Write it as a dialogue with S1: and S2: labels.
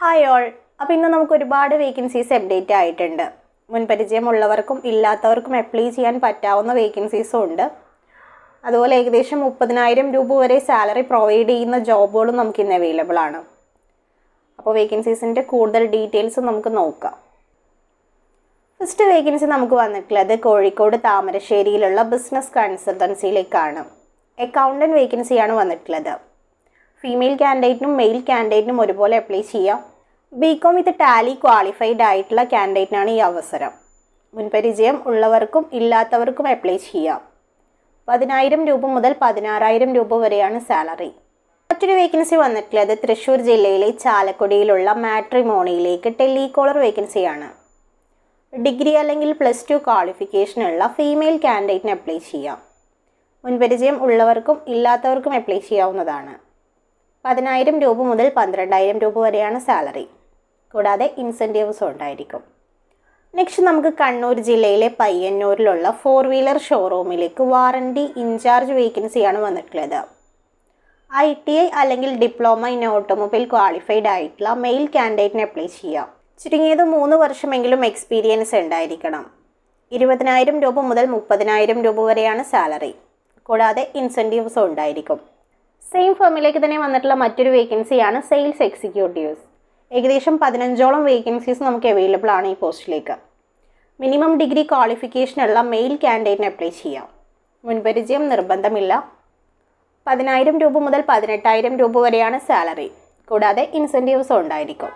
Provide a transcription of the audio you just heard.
S1: Hi all അപ്പോൾ ഇന്ന് നമുക്ക് ഒരുപാട് വേക്കൻസീസ് അപ്ഡേറ്റ് ആയിട്ടുണ്ട്. മുൻപരിചയമുള്ളവർക്കും ഇല്ലാത്തവർക്കും അപ്ലൈ ചെയ്യാൻ പറ്റാവുന്ന വേക്കൻസീസും ഉണ്ട്. അതുപോലെ ഏകദേശം മുപ്പതിനായിരം രൂപ വരെ സാലറി പ്രൊവൈഡ് ചെയ്യുന്ന ജോബുകളും നമുക്ക് ഇന്ന് അവൈലബിൾ ആണ്. അപ്പോൾ വേക്കൻസീസിന്റെ കൂടുതൽ ഡീറ്റെയിൽസ് നമുക്ക് നോക്കാം. ഫസ്റ്റ് വേക്കൻസി നമുക്ക് വന്നിട്ടുള്ളത് കോഴിക്കോട് താമരശ്ശേരിയിലുള്ള ബിസിനസ് കൺസൾട്ടൻസിയിലേക്കാണ് അക്കൗണ്ടന്റ് വേക്കൻസിയാണ് വന്നിട്ടുള്ളത്. ഫീമെയിൽ കാൻഡിഡേറ്റിനും മെയിൽ കാൻഡിഡേറ്റിനും ഒരുപോലെ അപ്ലൈ ചെയ്യാം. ബികോം വിത്ത് ടാലി ക്വാളിഫൈഡ് ആയിട്ടുള്ള കാൻഡിഡേറ്റിനാണ് ഈ അവസരം. മുൻപരിചയം ഉള്ളവർക്കും ഇല്ലാത്തവർക്കും അപ്ലൈ ചെയ്യാം. പതിനായിരം രൂപ മുതൽ പതിനാറായിരം രൂപ വരെയാണ് സാലറി മറ്റൊരു വേക്കൻസി വന്നിട്ടുള്ളത് തൃശ്ശൂർ ജില്ലയിലെ ചാലക്കുടിയിലുള്ള മാട്രിമോണിയിലേക്ക് ടെലികോളർ വേക്കൻസിയാണ് ഡിഗ്രി അല്ലെങ്കിൽ പ്ലസ് ടു ക്വാളിഫിക്കേഷനുള്ള ഫീമെയിൽ കാൻഡിഡേറ്റിന് അപ്ലൈ ചെയ്യാം. മുൻപരിചയം ഉള്ളവർക്കും ഇല്ലാത്തവർക്കും അപ്ലൈ ചെയ്യാവുന്നതാണ്. പതിനായിരം രൂപ മുതൽ പന്ത്രണ്ടായിരം രൂപ വരെയാണ് സാലറി. കൂടാതെ ഇൻസെന്റീവ്സും ഉണ്ടായിരിക്കും. നെക്സ്റ്റ് നമുക്ക് കണ്ണൂർ ജില്ലയിലെ പയ്യന്നൂരിലുള്ള ഫോർ വീലർ ഷോറൂമിലേക്ക് വാറണ്ടി ഇൻചാർജ് വേക്കൻസിയാണ് വന്നിട്ടുള്ളത്. ഐ ടി ഐ അല്ലെങ്കിൽ ഡിപ്ലോമ ഇൻ ഓട്ടോമൊബൈൽ ക്വാളിഫൈഡ് ആയിട്ടുള്ള മെയിൽ കാൻഡിഡേറ്റിന് അപ്ലൈ ചെയ്യാം. ചുരുങ്ങിയത് മൂന്ന് വർഷമെങ്കിലും എക്സ്പീരിയൻസ് ഉണ്ടായിരിക്കണം. ഇരുപതിനായിരം രൂപ മുതൽ മുപ്പതിനായിരം രൂപ വരെയാണ് സാലറി. കൂടാതെ ഇൻസെന്റീവ്സും ഉണ്ടായിരിക്കും. സെയിം ഫേമിലേക്ക് തന്നെ വന്നിട്ടുള്ള മറ്റൊരു വേക്കൻസിയാണ് സെയിൽസ് എക്സിക്യൂട്ടീവ്സ് ഏകദേശം പതിനഞ്ചോളം വേക്കൻസീസ് നമുക്ക് അവൈലബിൾ ആണ് ഈ പോസ്റ്റിലേക്ക് മിനിമം ഡിഗ്രി ക്വാളിഫിക്കേഷനുള്ള മെയിൽ ക്യാൻഡിഡേറ്റിന് അപ്ലൈ ചെയ്യാം. മുൻപരിചയം നിർബന്ധമില്ല. പതിനായിരം രൂപ മുതൽ പതിനെട്ടായിരം രൂപ വരെയാണ് സാലറി കൂടാതെ ഇൻസെന്റീവ്സും ഉണ്ടായിരിക്കും.